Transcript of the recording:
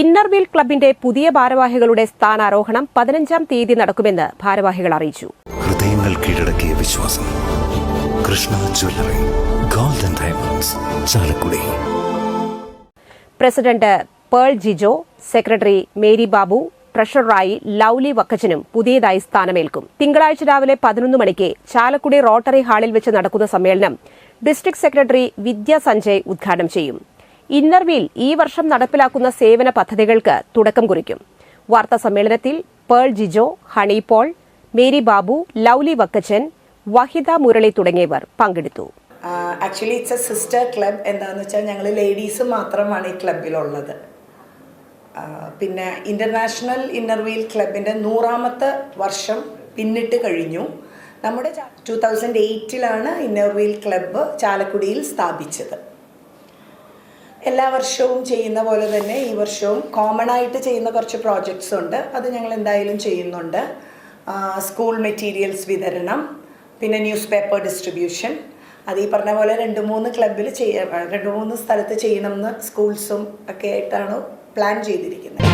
Inner Wheel ക്ലബിന്റെ പുതിയ ഭാരവാഹികളുടെ സ്ഥാനാരോഹണം പതിനഞ്ചാം തീയതി നടക്കുമെന്ന് ഭാരവാഹികൾ അറിയിച്ചു. ഹൃദയങ്ങൾ കീഴടക്കിയ വിശ്വാസം. Krishna jewellery golden diamonds Chalakudy. President Pearl Jijo secretary Mary Babu ട്രഷററായി Lovely വക്കച്ചനും പുതിയതായി സ്ഥാനമേൽക്കും. തിങ്കളാഴ്ച രാവിലെ പതിനൊന്ന് മണിക്ക് ചാലക്കുടി റോട്ടറി ഹാളിൽ വെച്ച് നടക്കുന്ന സമ്മേളനം ഡിസ്ട്രിക്ട് സെക്രട്ടറി വിദ്യ സഞ്ജയ് ഉദ്ഘാടനം ചെയ്യും. ഇന്നർവീൽ ഈ വർഷം നടപ്പിലാക്കുന്ന സേവന പദ്ധതികൾക്ക് തുടക്കം കുറിക്കും. വാർത്താ സമ്മേളനത്തിൽ Pearl Jijo Honey Paul Mary Babu Lovely Vakkachan Wahida Murali തുടങ്ങിയവർ പങ്കെടുത്തു. Actually it's a sister club എന്താണെന്ന് വെച്ചാൽ ഞങ്ങൾ ലേഡീസ് മാത്രമാണ് ഈ ക്ലബിലുള്ളത് പിന്നെ ഇന്റർനാഷണൽ ഇന്നർവീൽ ക്ലബിന്റെ നൂറാമത്തെ വർഷം പിന്നിട്ട് കഴിഞ്ഞു. നമ്മുടെ ടു തൗസൻഡ് എയ്റ്റിലാണ് ഇന്നർവീൽ ക്ലബ്ബ് ചാലക്കുടിയിൽ സ്ഥാപിച്ചത്. എല്ലാ വർഷവും ചെയ്യുന്ന പോലെ തന്നെ ഈ വർഷവും കോമൺ ആയിട്ട് ചെയ്യുന്ന കുറച്ച് പ്രോജക്ട്സ് ഉണ്ട്. അത് ഞങ്ങൾ എന്തായാലും ചെയ്യുന്നുണ്ട്. സ്കൂൾ മെറ്റീരിയൽസ് വിതരണം പിന്നെ ന്യൂസ് പേപ്പർ ഡിസ്ട്രിബ്യൂഷൻ അത് ഈ പറഞ്ഞ പോലെ രണ്ട് മൂന്ന് ക്ലബിൽ ചെയ്യ രണ്ട് മൂന്ന് സ്ഥലത്ത് ചെയ്യണമെന്ന് സ്കൂൾസും ഒക്കെ ആയിട്ടാണ് പ്ലാൻ ചെയ്തിരിക്കുന്നത്.